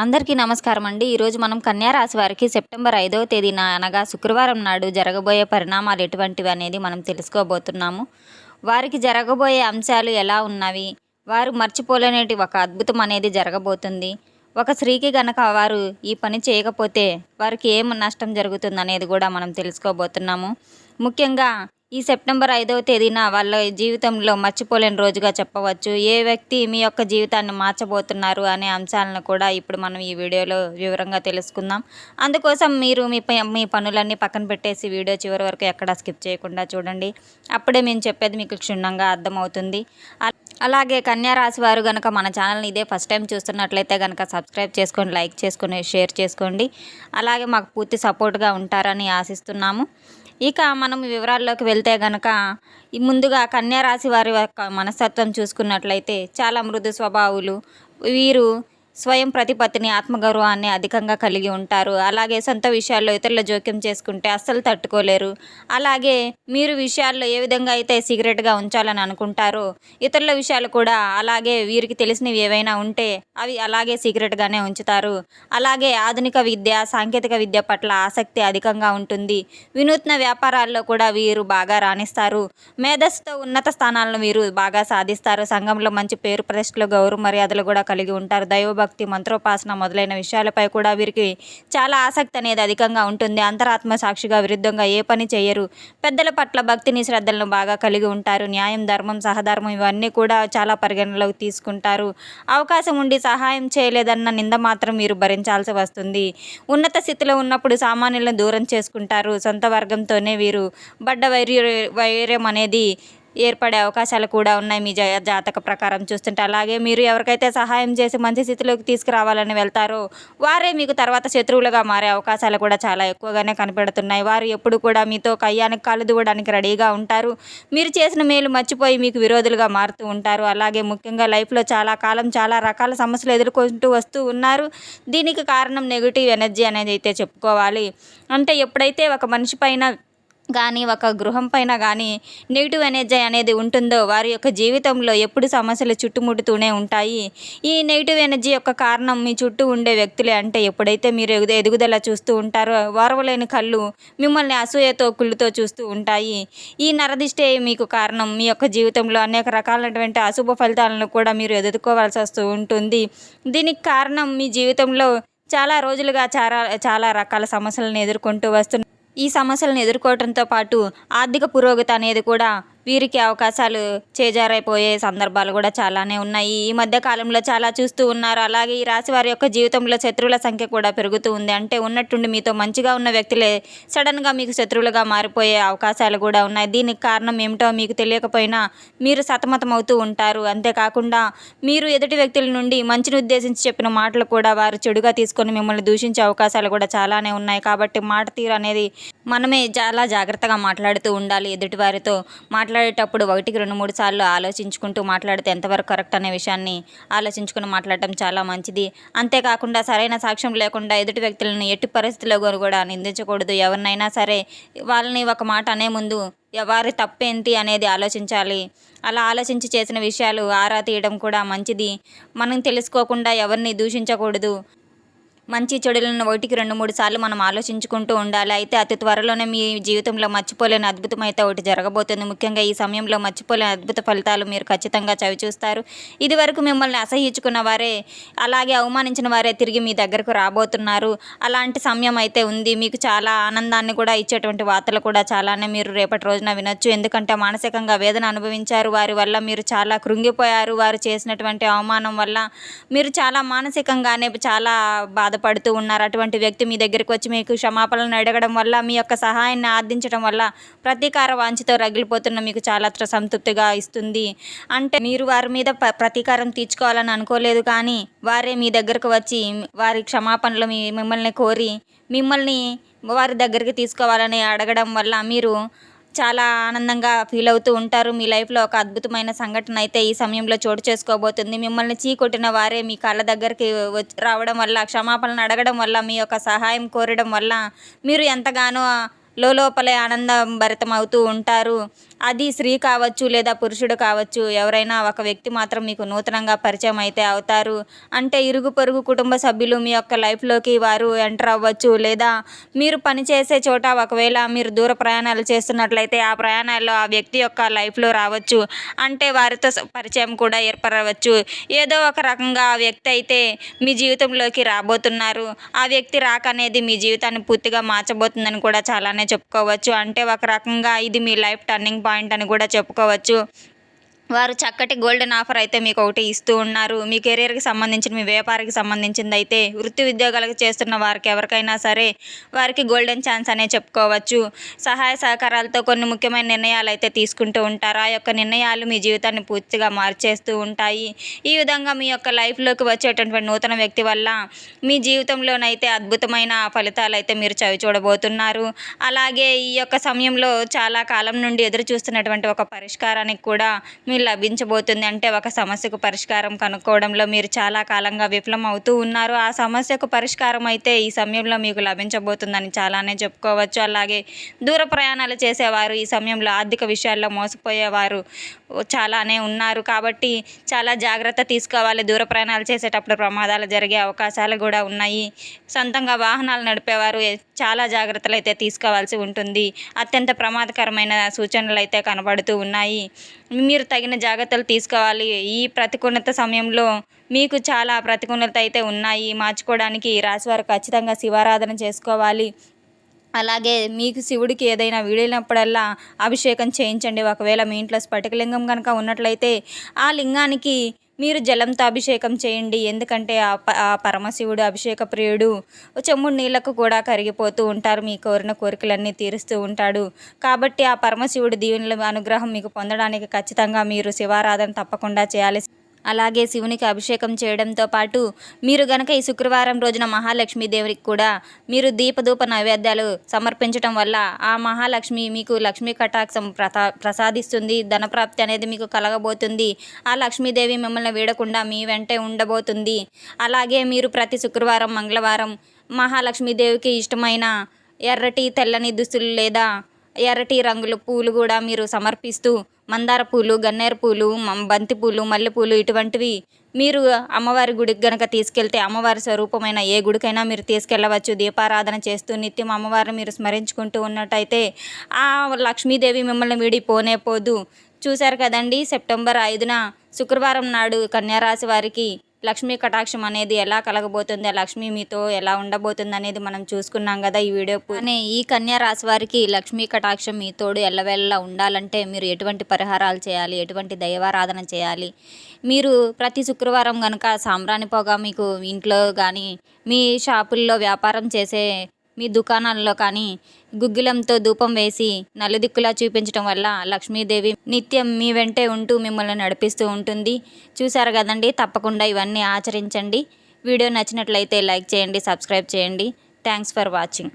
అందరికీ నమస్కారం అండి. ఈరోజు మనం కన్యా రాశి వారికి సెప్టెంబర్ ఐదవ తేదీన అనగా శుక్రవారం నాడు జరగబోయే పరిణామాలు ఎటువంటివి అనేది మనం తెలుసుకోబోతున్నాము. వారికి జరగబోయే అంశాలు ఎలా ఉన్నవి? వారు మర్చిపోలేనేటి ఒక అద్భుతం అనేది జరగబోతుంది. ఒక స్త్రీకి గనక వారు ఈ పని చేయకపోతే వారికి ఏం నష్టం జరుగుతుంది అనేది కూడా మనం తెలుసుకోబోతున్నాము. ముఖ్యంగా ఈ సెప్టెంబర్ ఐదవ తేదీన వాళ్ళ జీవితంలో మర్చిపోలేని రోజుగా చెప్పవచ్చు. ఏ వ్యక్తి మీ యొక్క జీవితాన్ని మార్చబోతున్నారు అనే అంశాలను కూడా ఇప్పుడు మనం ఈ వీడియోలో వివరంగా తెలుసుకుందాం. అందుకోసం మీరు మీ మీ పనులన్నీ పక్కన పెట్టేసి వీడియో చివరి వరకు ఎక్కడా స్కిప్ చేయకుండా చూడండి. అప్పుడే మేము చెప్పేది మీకు క్షుణ్ణంగా అర్థమవుతుంది. అలాగే కన్యా రాశి వారు కనుక మన ఛానల్ని ఇదే ఫస్ట్ టైం చూస్తున్నట్లయితే కనుక సబ్స్క్రైబ్ చేసుకొని లైక్ చేసుకొని షేర్ చేసుకోండి. అలాగే మాకు పూర్తి సపోర్ట్గా ఉంటారని ఆశిస్తున్నాము. ఇక మనం వివరాల్లోకి వెళ్తే గనక ముందుగా కన్యా రాశి వారి యొక్క మనస్తత్వం చూసుకున్నట్లయితే చాలా మృదు స్వభావులు. వీరు స్వయం ప్రతిపత్తిని ఆత్మగౌరవాన్ని అధికంగా కలిగి ఉంటారు. అలాగే సొంత విషయాల్లో ఇతరుల జోక్యం చేసుకుంటే అస్సలు తట్టుకోలేరు. అలాగే మీరు విషయాల్లో ఏ విధంగా అయితే సీక్రెట్గా ఉంచాలని అనుకుంటారో ఇతరుల విషయాలు కూడా అలాగే వీరికి తెలిసినవి ఏవైనా ఉంటే అవి అలాగే సీక్రెట్గానే ఉంచుతారు. అలాగే ఆధునిక విద్య సాంకేతిక విద్య పట్ల ఆసక్తి అధికంగా ఉంటుంది. వినూత్న వ్యాపారాల్లో కూడా వీరు బాగా రాణిస్తారు. మేధస్సుతో ఉన్నత స్థానాలను వీరు బాగా సాధిస్తారు. సంఘంలో మంచి పేరు ప్రతిష్టలు గౌరవ మర్యాదలు కూడా కలిగి ఉంటారు. దైవ దైవభక్తి మంత్రోపాసన మొదలైన విషయాలపై కూడా వీరికి చాలా ఆసక్తి అనేది అధికంగా ఉంటుంది. అంతరాత్మ సాక్షిగా విరుద్ధంగా ఏ పని చేయరు. పెద్దల పట్ల భక్తిని శ్రద్ధలను బాగా కలిగి ఉంటారు. న్యాయం ధర్మం సహధర్మం ఇవన్నీ కూడా చాలా పరిగణలోకి తీసుకుంటారు. అవకాశం ఉండి సహాయం చేయలేదన్న నింద మాత్రం మీరు భరించాల్సి వస్తుంది. ఉన్నత స్థితిలో ఉన్నప్పుడు సామాన్యులను దూరం చేసుకుంటారు. సొంత వర్గంతోనే వీరు బడ్డ వైర్య వైర్యం అనేది ఏర్పడే అవకాశాలు కూడా ఉన్నాయి మీ జాతక ప్రకారం చూస్తుంటే. అలాగే మీరు ఎవరికైతే సహాయం చేసి మంచి స్థితిలోకి తీసుకురావాలని వెళ్తారో వారే మీకు తర్వాత శత్రువులుగా మారే అవకాశాలు కూడా చాలా ఎక్కువగానే కనిపెడుతున్నాయి. వారు ఎప్పుడు కూడా మీతో కయ్యానికి కాలు దువ్వడానికి రెడీగా ఉంటారు. మీరు చేసిన మేలు మర్చిపోయి మీకు విరోధులుగా మారుతూ ఉంటారు. అలాగే ముఖ్యంగా లైఫ్లో చాలా కాలం చాలా రకాల సమస్యలు ఎదుర్కొంటూ వస్తూ ఉన్నారు. దీనికి కారణం నెగిటివ్ ఎనర్జీ అనేది అయితే చెప్పుకోవాలి. అంటే ఎప్పుడైతే ఒక మనిషి పైన కానీ ఒక గృహం పైన కానీ నెగిటివ్ ఎనర్జీ అనేది ఉంటుందో వారి యొక్క జీవితంలో ఎప్పుడు సమస్యలు చుట్టుముడుతూనే ఉంటాయి. ఈ నెగిటివ్ ఎనర్జీ యొక్క కారణం మీ చుట్టూ ఉండే వ్యక్తులే అంటే ఎప్పుడైతే మీరు ఎదుగుదల చూస్తూ ఉంటారో వారవలేని కళ్ళు మిమ్మల్ని అసూయతో కుళ్ళుతో చూస్తూ ఉంటాయి. ఈ నరదిష్టే మీకు కారణం. మీ యొక్క జీవితంలో అనేక రకాలైనటువంటి అశుభ ఫలితాలను కూడా మీరు ఎదుర్కోవాల్సి వస్తూ ఉంటుంది. దీనికి కారణం మీ జీవితంలో చాలా రోజులుగా చాలా చాలా రకాల సమస్యలను ఎదుర్కొంటూ వస్తున్నారు ఈ సమస్యలను ఎదుర్కోవడంతో పాటు ఆర్థిక పురోగతి అనేది కూడా వీరికి అవకాశాలు చేజారైపోయే సందర్భాలు కూడా చాలానే ఉన్నాయి. ఈ మధ్య కాలంలో చాలా చూస్తూ ఉన్నారు. అలాగే ఈ రాశి వారి యొక్క జీవితంలో శత్రువుల సంఖ్య కూడా పెరుగుతూ ఉంది. అంటే ఉన్నట్టుండి మీతో మంచిగా ఉన్న వ్యక్తులే సడన్గా మీకు శత్రువులుగా మారిపోయే అవకాశాలు కూడా ఉన్నాయి. దీనికి కారణం ఏమిటో మీకు తెలియకపోయినా మీరు సతమతమవుతూ ఉంటారు. అంతేకాకుండా మీరు ఎదుటి వ్యక్తుల నుండి మంచిని ఉద్దేశించి చెప్పిన మాటలు కూడా వారు చెడుగా తీసుకొని మిమ్మల్ని దూషించే అవకాశాలు కూడా చాలానే ఉన్నాయి. కాబట్టి మాట తీరు అనేది మనమే చాలా జాగ్రత్తగా మాట్లాడుతూ ఉండాలి ఎదుటివారితో మాట్లాడేటప్పుడు ఒకటికి రెండు మూడు సార్లు ఆలోచించుకుంటూ మాట్లాడితే ఎంతవరకు కరెక్ట్ అనే విషయాన్ని ఆలోచించుకుని మాట్లాడటం చాలా మంచిది. అంతేకాకుండా సరైన సాక్ష్యం లేకుండా ఎదుటి వ్యక్తులను ఎట్టి పరిస్థితుల్లో కూడా నిందించకూడదు. ఎవరినైనా సరే వాళ్ళని ఒక మాట అనే ముందు వారి తప్పేంటి అనేది ఆలోచించాలి. అలా ఆలోచించి చేసిన విషయాలు ఆరా తీయడం కూడా మంచిది. మనం తెలుసుకోకుండా ఎవరిని దూషించకూడదు. మంచి చెడులను ఒకటికి రెండు మూడు సార్లు మనం ఆలోచించుకుంటూ ఉండాలి. అయితే అతి త్వరలోనే మీ జీవితంలో మర్చిపోలేని అద్భుతం అయితే ఒకటి జరగబోతుంది. ముఖ్యంగా ఈ సమయంలో మర్చిపోలేని అద్భుత ఫలితాలు మీరు ఖచ్చితంగా చవి చూస్తారు. ఇది వరకు మిమ్మల్ని అసహించుకున్న వారే అలాగే అవమానించిన వారే తిరిగి మీ దగ్గరకు రాబోతున్నారు. అలాంటి సమయం అయితే ఉంది. మీకు చాలా ఆనందాన్ని కూడా ఇచ్చేటువంటి వార్తలు కూడా చాలానే మీరు రేపటి రోజున వినొచ్చు. ఎందుకంటే మానసికంగా వేదన అనుభవించారు. వారి వల్ల మీరు చాలా కృంగిపోయారు. వారు చేసినటువంటి అవమానం వల్ల మీరు చాలా మానసికంగానే చాలా బాధ బాధపడుతూ ఉన్నారు. అటువంటి వ్యక్తి మీ దగ్గరికి వచ్చి మీకు క్షమాపణలను అడగడం వల్ల మీ యొక్క సహాయాన్ని ఆర్థించడం వల్ల ప్రతీకార వాంఛతో రగిలిపోతున్న మీకు చాలా సంతృప్తిగా ఇస్తుంది. అంటే మీరు వారి మీద ప్రతీకారం తీర్చుకోవాలని అనుకోలేదు కానీ వారే మీ దగ్గరకు వచ్చి వారి క్షమాపణలు మీ మిమ్మల్ని కోరి మిమ్మల్ని వారి దగ్గరికి తీసుకోవాలని అడగడం వల్ల మీరు చాలా ఆనందంగా ఫీల్ అవుతూ ఉంటారు. మీ లైఫ్లో ఒక అద్భుతమైన సంఘటన అయితే ఈ సమయంలో చోటు చేసుకోబోతుంది. మిమ్మల్ని చీకొట్టిన వారే మీ కళ్ళ దగ్గరికి వచ్చి రావడం వల్ల క్షమాపణలు అడగడం వల్ల మీ యొక్క సహాయం కోరడం వల్ల మీరు ఎంతగానో లోపలే ఆనందం భరితమవుతూ ఉంటారు. అది స్త్రీ కావచ్చు లేదా పురుషుడు కావచ్చు ఎవరైనా ఒక వ్యక్తి మాత్రం మీకు నూతనంగా పరిచయం అయితే అవుతారు. అంటే ఇరుగు పొరుగు కుటుంబ సభ్యులు మీ యొక్క లైఫ్లోకి వారు ఎంటర్ అవ్వచ్చు. లేదా మీరు పనిచేసే చోట ఒకవేళ మీరు దూర ప్రయాణాలు చేస్తున్నట్లయితే ఆ ప్రయాణాల్లో ఆ వ్యక్తి యొక్క లైఫ్లో రావచ్చు. అంటే వారితో పరిచయం కూడా ఏర్పడవచ్చు. ఏదో ఒక రకంగా ఆ వ్యక్తి అయితే మీ జీవితంలోకి రాబోతున్నారు. ఆ వ్యక్తి రాక అనేది మీ జీవితాన్ని పూర్తిగా మార్చబోతుందని కూడా చాలానే చెప్పుకోవచ్చు. అంటే ఒక రకంగా ఇది మీ లైఫ్ టర్నింగ్ పాయింట్ అని కూడా చెప్పుకోవచ్చు. వారు చక్కటి గోల్డెన్ ఆఫర్ అయితే మీకు ఒకటి ఇస్తూ ఉన్నారు. మీ కెరీర్కి సంబంధించిన మీ వ్యాపారికి సంబంధించింది అయితే వృత్తి ఉద్యోగాలకు చేస్తున్న వారికి ఎవరికైనా సరే వారికి గోల్డెన్ ఛాన్స్ అనే చెప్పుకోవచ్చు. సహాయ సహకారాలతో కొన్ని ముఖ్యమైన నిర్ణయాలు అయితే తీసుకుంటూ ఉంటారు. ఆ యొక్క నిర్ణయాలు మీ జీవితాన్ని పూర్తిగా మార్చేస్తూ ఉంటాయి. ఈ విధంగా మీ యొక్క లైఫ్లోకి వచ్చేటటువంటి నూతన వ్యక్తి వల్ల మీ జీవితంలోనైతే అద్భుతమైన ఫలితాలు అయితే మీరు చవి చూడబోతున్నారు. అలాగే ఈ యొక్క సమయంలో చాలా కాలం నుండి ఎదురు చూస్తున్నటువంటి ఒక పరిష్కారానికి కూడా మీ లభించబోతుంది అంటే ఒక సమస్యకు పరిష్కారం కనుక్కోవడంలో మీరు చాలా కాలంగా విఫలం అవుతూ ఉన్నారు. ఆ సమస్యకు పరిష్కారం అయితే ఈ సమయంలో మీకు లభించబోతుందని చాలానే చెప్పుకోవచ్చు. అలాగే దూర ప్రయాణాలు చేసేవారు ఈ సమయంలో ఆర్థిక విషయాల్లో మోసపోయేవారు చాలానే ఉన్నారు. కాబట్టి చాలా జాగ్రత్త తీసుకోవాలి. దూర ప్రయాణాలు చేసేటప్పుడు ప్రమాదాలు జరిగే అవకాశాలు కూడా ఉన్నాయి. సొంతంగా వాహనాలు నడిపేవారు చాలా జాగ్రత్తలు అయితే తీసుకోవాల్సి ఉంటుంది. అత్యంత ప్రమాదకరమైన సూచనలు అయితే కనబడుతూ ఉన్నాయి. మీరు తగిన జాగ్రత్తలు తీసుకోవాలి. ఈ ప్రతికూలత సమయంలో మీకు చాలా ప్రతికూలత అయితే ఉన్నాయి. మార్చుకోవడానికి రాశివారు ఖచ్చితంగా శివారాధన చేసుకోవాలి. అలాగే మీకు శివుడికి ఏదైనా వీడైనప్పుడల్లా అభిషేకం చేయించండి. ఒకవేళ మీ ఇంట్లో స్ఫటికలింగం కనుక ఉన్నట్లయితే ఆ లింగానికి మీరు జలంతో అభిషేకం చేయండి. ఎందుకంటే ఆ ప ఆ పరమశివుడు అభిషేక ప్రియుడు చెమ్ముడు నీళ్ళకు కూడా కరిగిపోతూ ఉంటారు. మీ కోరిన కోరికలన్నీ తీరుస్తూ ఉంటాడు. కాబట్టి ఆ పరమశివుడు దీవెనల అనుగ్రహం మీకు పొందడానికి ఖచ్చితంగా మీరు శివారాధన తప్పకుండా చేయాలి. అలాగే శివునికి అభిషేకం చేయడంతో పాటు మీరు గనక ఈ శుక్రవారం రోజున మహాలక్ష్మీదేవికి కూడా మీరు దీపధూప నైవేద్యాలు సమర్పించడం వల్ల ఆ మహాలక్ష్మి మీకు లక్ష్మీ కటాక్షం ప్రసా ప్రసాదిస్తుంది ధనప్రాప్తి అనేది మీకు కలగబోతుంది ఆ లక్ష్మీదేవి మిమ్మల్ని వీడకుండా మీ వెంటే ఉండబోతుంది. అలాగే మీరు ప్రతి శుక్రవారం మంగళవారం మహాలక్ష్మీదేవికి ఇష్టమైన ఎర్రటి తెల్లని దుస్తులు లేదా ఎర్రటి రంగుల పూలు కూడా మీరు సమర్పిస్తూ మందార పూలు గన్నేరు పూలు బంతి పూలు మల్లెపూలు ఇటువంటివి మీరు అమ్మవారి గుడికి గనక తీసుకెళ్తే అమ్మవారి స్వరూపమైన ఏ గుడికైనా మీరు తీసుకెళ్ళవచ్చు దీపారాధన చేస్తూ నిత్యం అమ్మవారిని మీరు స్మరించుకుంటూ ఉన్నట్టయితే ఆ లక్ష్మీదేవి మిమ్మల్ని వీడి పోనే పోదు. చూశారు కదండి సెప్టెంబర్ ఐదున శుక్రవారం నాడు కన్యారాశి వారికి లక్ష్మీ కటాక్షం అనేది ఎలా కలగబోతుంది ఆ లక్ష్మి మీతో ఎలా ఉండబోతుంది అనేది మనం చూసుకున్నాం కదా ఈ వీడియో కానీ ఈ కన్యా రాశి వారికి లక్ష్మీ కటాక్షం మీ తోడు ఎల్లవేళలా ఉండాలంటే మీరు ఎటువంటి పరిహారాలు చేయాలి ఎటువంటి దైవారాధన చేయాలి? మీరు ప్రతి శుక్రవారం కనుక సాంబ్రాణి పొగ మీకు ఇంట్లో కానీ మీ షాపుల్లో వ్యాపారం చేసే మీ దుకాణాల్లో కానీ గుగ్గిలంతో ధూపం వేసి నలుదిక్కులా చూపించడం వల్ల లక్ష్మీదేవి నిత్యం మీ వెంటే ఉంటూ మిమ్మల్ని నడిపిస్తూ ఉంటుంది. చూసారు కదండి? తప్పకుండా ఇవన్నీ ఆచరించండి. వీడియో నచ్చినట్లయితే లైక్ చేయండి సబ్స్క్రైబ్ చేయండి. Thanks for watching.